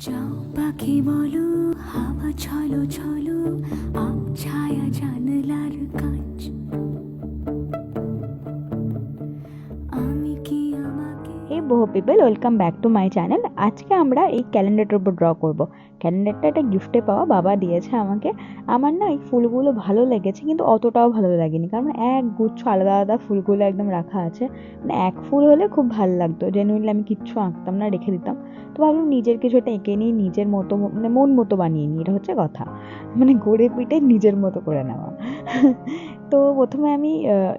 যাও পাখি বলো হাওয়া ছলো ছলো আম ছায়া জানলার কাজ বহু people welcome back to my channel আজকে আমরা এই ক্যালেন্ডারটার উপর ড্র করব। ক্যালেন্ডারটা একটা গিফটে পাওয়া বাবা দিয়েছে আমাকে। আমার না এই ফুলগুলো ভালো লেগেছে, কিন্তু অতটাও ভালো লাগেনি। কারণ এক গুচ্ছ আলাদা আলাদা ফুলগুলো একদম রাখা আছে। মানে এক ফুল হলে খুব ভালো লাগতো। জেনুইনলি আমি কিচ্ছু আঁকতাম না, রেখে দিতাম। তো ভাবলাম নিজের কিছু একটা এঁকে নিই, নিজের মতো মানে মন মতো বানিয়ে নিই। এটা হচ্ছে কথা। মানে গড়ে পিটে নিজের মতো করে নেওয়া। তো প্রথমে আমি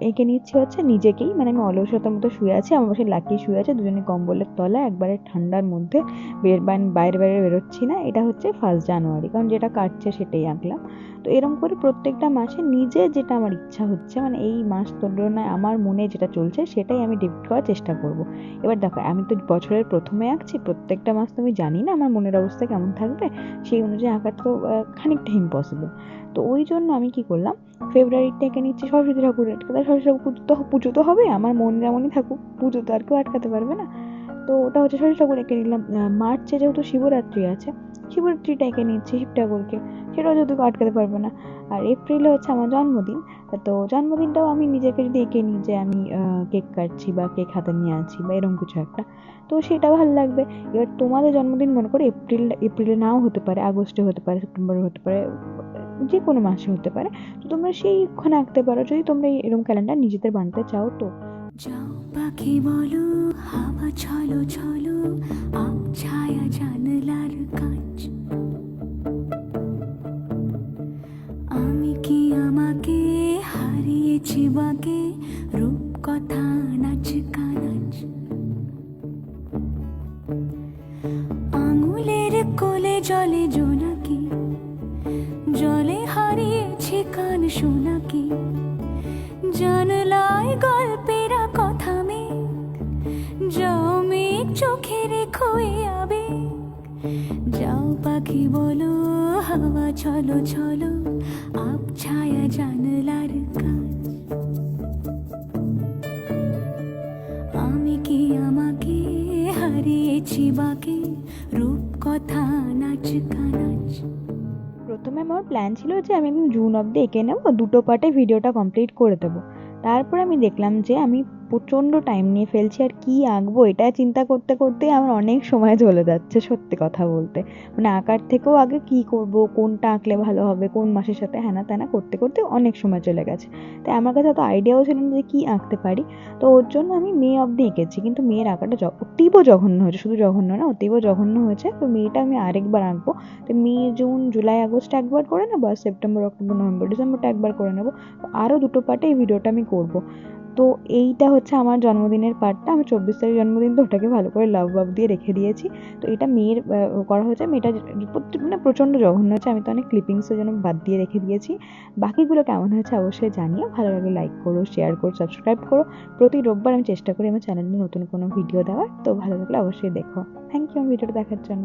এঁকে নিচ্ছি হচ্ছে নিজেকেই। মানে আমি অলসতার মতো শুয়ে আছি, আমার পাশে লাকি শুয়ে আছে, দুজনে কম্বলের তলায়, একবারে ঠান্ডার মধ্যে বের, বাইরে বাইরে বেরোচ্ছি না। এটা হচ্ছে ফার্স্ট জানুয়ারি কারণ যেটা কাটছে সেটাই আঁকলাম। তো এরকম করে প্রত্যেকটা মাসে নিজে যেটা আমার ইচ্ছা হচ্ছে মানে এই মাস তুলনায় আমার মনে যেটা চলছে সেটাই আমি ডিপিট করার চেষ্টা করব। এবার দেখো, আমি তো বছরের প্রথমে আঁকছি, প্রত্যেকটা মাস তো আমি জানি না আমার মনের অবস্থা কেমন থাকবে, সেই অনুযায়ী আঁকা তো খানিকটা ইম্পসিবল তো ওই জন্য আমি কি করলাম ফেব্রুয়ারিটা এঁকে নিচ্ছি সরস্বতী ঠাকুরের সরস্বতী ঠাকুর পুজো তো পুজো তো হবে, আমার মন যেমনই থাকুক, পুজো তো আর কেউ আটকাতে পারবে না। তো ওটা হচ্ছে সরস্বতী ঠাকুর এঁকে নিলাম মার্চে যেহেতু শিবরাত্রি আছে, শিবরাত্রিটা এঁকে নিচ্ছি শিব ঠাকুরকে। সেটাও যেহেতু আটকাতে পারবে না। আর এপ্রিলে হচ্ছে আমার জন্মদিন। তো জন্মদিনটাও আমি নিজেকে যদি এঁকে নিই যে আমি কেক কাটছি বা কেক হাতে নিয়ে আছি বা এরকম কিছু একটা, তো সেটা ভালো লাগবে। এবার তোমাদের জন্মদিন মনে করো এপ্রিল, এপ্রিলে নাও হতে পারে, আগস্টে হতে পারে, সেপ্টেম্বরে হতে পারে, যে কোনো মাসে হতে পারে। তো তোমরা সেইক্ষণে আঁকতে পারো। যদি তোমরা এরকম ক্যালেন্ডার নিজেদের বানাতে চাও তো। যাও পাখি বলো, হাওয়া ছলো ছলো, আম ছায়া জানলার কাজ আমি কি আমাকে হারিয়েছি বাকে রূপ কথা নাচ, কানাচ? আঙুলের কোলে জলে জোনাকি জলে হারিয়েছি কান শোনাকি? জানলায় গল্পেরা এ যাও পাখি বলো, হাওয়া ছলো ছলো আপ ছায়া জানলার কাজ। আমি কি আমাকে হারিয়েছি বাকে? রূপ কথা নাচ কানাচ প্রথমে আমার প্ল্যান ছিল যে আমি জুন অবধি এঁকে নেব, দুটো পার্টে ভিডিওটা কমপ্লিট করে দেবো। তারপরে আমি দেখলাম যে আমি প্রচণ্ড টাইম নিয়ে ফেলছি আর কি আঁকবো এটা চিন্তা করতে করতে আমার অনেক সময় চলে যাচ্ছে সত্যি কথা বলতে। মানে আঁকার থেকেও আগে কি করব, কোনটা আঁকলে ভালো হবে, কোন মাসের সাথে হ্যানা ত্যানা করতে করতে অনেক সময় চলে গেছে। তাই আমার কাছে অত আইডিয়াও ছিল না যে কী আঁকতে পারি। তো ওর জন্য আমি মেয়ে অবধি এঁকেছি, কিন্তু মেয়ের আঁকাটা অতীব জঘন্য হয়েছে, শুধু জঘন্য না, অতীব জঘন্য হয়েছে। তো মেয়েটা আমি আরেকবার আঁকবো। তো মে, জুন, জুলাই, আগস্ট একবার করে নেব, আর সেপ্টেম্বর, অক্টোবর, নভেম্বর, ডিসেম্বরটা একবার করে নেব। তো আরও দুটো পার্টে এই ভিডিওটা আমি করব। তো এইটা হচ্ছে আমার জন্মদিনের পার্টটা আমি চব্বিশ তারিখ জন্মদিন, তো ওটাকে ভালো করে লাভ বাভ দিয়ে রেখে দিয়েছি। তো এটা মেয়ের করা হয়েছে। মেয়েটা মানে প্রচণ্ড জঘন্য হয়েছে। আমি তো অনেক ক্লিপিংসের জন্য বাদ দিয়ে রেখে দিয়েছি। বাকিগুলো কেমন হয়েছে অবশ্যই জানিও। ভালো লাগে লাইক করো শেয়ার করো সাবস্ক্রাইব করো। প্রতি রোববার আমি চেষ্টা করি আমার চ্যানেলে নতুন কোনো ভিডিও দেওয়ার। তো ভালো লাগলে অবশ্যই দেখো। থ্যাংক ইউ ভিডিওটা দেখার জন্য।